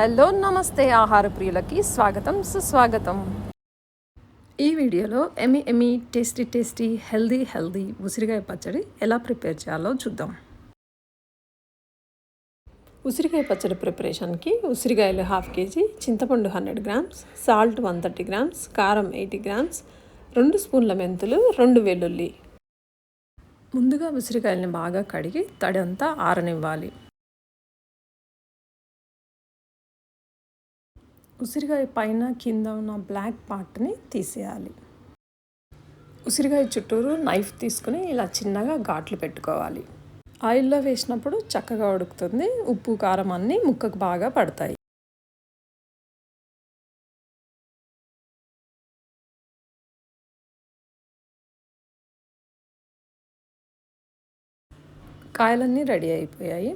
Hello నమస్తే ఆహార ప్రియులకి స్వాగతం సుస్వాగతం. ఈ వీడియోలో ఎమి ఎమి టేస్టీ టేస్టీ హెల్దీ హెల్దీ ఉసిరికాయ పచ్చడి ఎలా ప్రిపేర్ చేయాలో చూద్దాం. ఉసిరికాయ పచ్చడి ప్రిపరేషన్కి ఉసిరికాయలు హాఫ్ కేజీ చింతపండు hundred grams salt one thirty grams కారం ఎయిటీ గ్రామ్స్ రెండు స్పూన్ల మెంతులు రెండు వెల్లుల్లి. ముందుగా ఉసిరికాయలని బాగా కడిగి తడి అంతా ఆరనివ్వాలి. ఉసిరికాయ పైన కింద ఉన్న బ్లాక్ పార్ట్ని తీసేయాలి. ఉసిరికాయ చుట్టూరు నైఫ్ తీసుకుని ఇలా చిన్నగా ఘాట్లు పెట్టుకోవాలి. ఆయిల్లో వేసినప్పుడు చక్కగా ఉడుకుతుంది. ఉప్పు కారం అన్నీ ముక్కకు బాగా పడతాయి. కాయలన్నీ రెడీ అయిపోయాయి.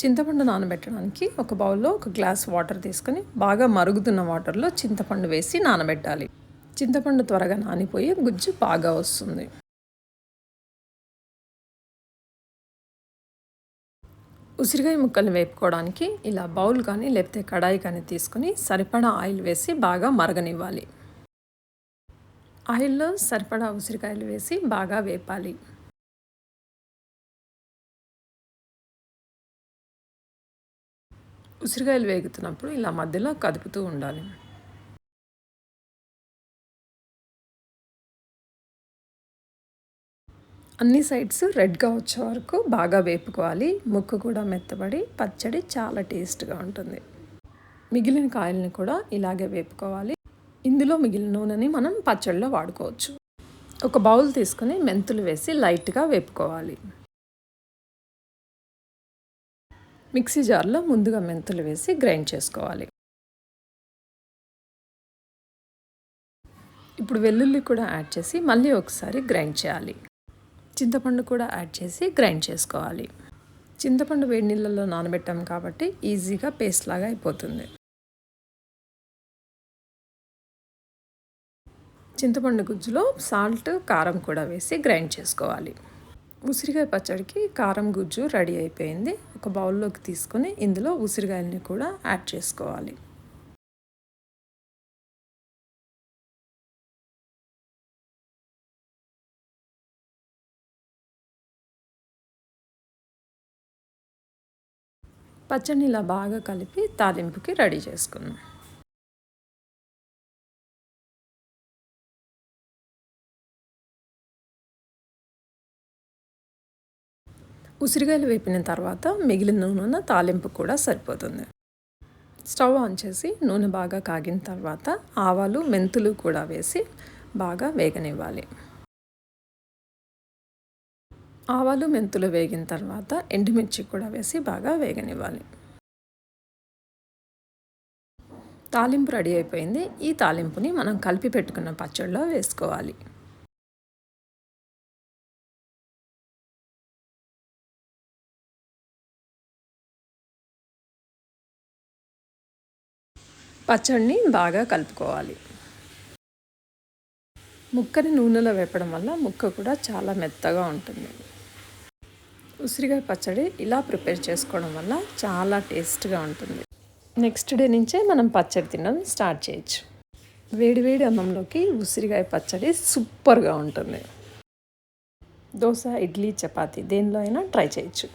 చింతపండు నానబెట్టడానికి ఒక బౌల్లో ఒక గ్లాస్ వాటర్ తీసుకొని బాగా మరుగుతున్న వాటర్లో చింతపండు వేసి నానబెట్టాలి. చింతపండు త్వరగా నానిపోయి గుజ్జు బాగా వస్తుంది. ఉసిరికాయ ముక్కలు వేపుకోవడానికి ఇలా బౌల్ కానీ లేకపోతే కడాయి కానీ తీసుకొని సరిపడా ఆయిల్ వేసి బాగా మరగనివ్వాలి. ఆయిల్లో సరిపడా ఉసిరికాయలు వేసి బాగా వేపాలి. ఉసిరికాయలు వేగుతున్నప్పుడు ఇలా మధ్యలో కదుపుతూ ఉండాలి. అన్ని సైడ్స్ రెడ్గా వచ్చే వరకు బాగా వేపుకోవాలి. ముక్కు కూడా మెత్తబడి పచ్చడి చాలా టేస్ట్గా ఉంటుంది. మిగిలిన కాయల్ని కూడా ఇలాగే వేపుకోవాలి. ఇందులో మిగిలిన నూనెని మనం పచ్చడిలో వాడుకోవచ్చు. ఒక బౌల్ తీసుకొని మెంతులు వేసి లైట్గా వేపుకోవాలి. మిక్సీ జార్లో ముందుగా మెంతులు వేసి గ్రైండ్ చేసుకోవాలి. ఇప్పుడు వెల్లుల్లి కూడా యాడ్ చేసి మళ్ళీ ఒకసారి గ్రైండ్ చేయాలి. చింతపండు కూడా యాడ్ చేసి గ్రైండ్ చేసుకోవాలి. చింతపండు వేడి నీళ్ళల్లో నానబెట్టాం కాబట్టి ఈజీగా పేస్ట్ లాగా అయిపోతుంది. చింతపండు గుజ్జులో సాల్ట్ కారం కూడా వేసి గ్రైండ్ చేసుకోవాలి. ఉసిరికాయ పచ్చడికి కారం గుజ్జు రెడీ అయిపోయింది. ఒక బౌల్లోకి తీసుకొని ఇందులో ఉసిరికాయలని కూడా యాడ్ చేసుకోవాలి. పచ్చడిని ఇలా బాగా కలిపి తాలింపుకి రెడీ చేసుకున్నాం ఉసిరికాయలు వేపిన తర్వాత మిగిలిన నూనె తాలింపు కూడా సరిపోతుంది. స్టవ్ ఆన్ చేసి నూనె బాగా కాగిన తర్వాత ఆవాలు మెంతులు కూడా వేసి బాగా వేగనివ్వాలి. ఆవాలు మెంతులు వేగిన తర్వాత ఎండుమిర్చి కూడా వేసి బాగా వేగనివ్వాలి. తాలింపు రెడీ అయిపోయింది. ఈ తాలింపుని మనం కలిపి పెట్టుకున్న పచ్చడిలో వేసుకోవాలి. పచ్చడిని బాగా కలుపుకోవాలి. ముక్కని నూనెలో వేపడం వల్ల ముక్క కూడా చాలా మెత్తగా ఉంటుంది. ఉసిరికాయ పచ్చడి ఇలా ప్రిపేర్ చేసుకోవడం వల్ల చాలా టేస్ట్గా ఉంటుంది. నెక్స్ట్ డే నుంచే మనం పచ్చడి తినడం స్టార్ట్ చేయొచ్చు. వేడివేడి అన్నంలోకి ఉసిరికాయ పచ్చడి సూపర్గా ఉంటుంది. దోశ ఇడ్లీ చపాతి దేనిలో అయినా ట్రై చేయొచ్చు.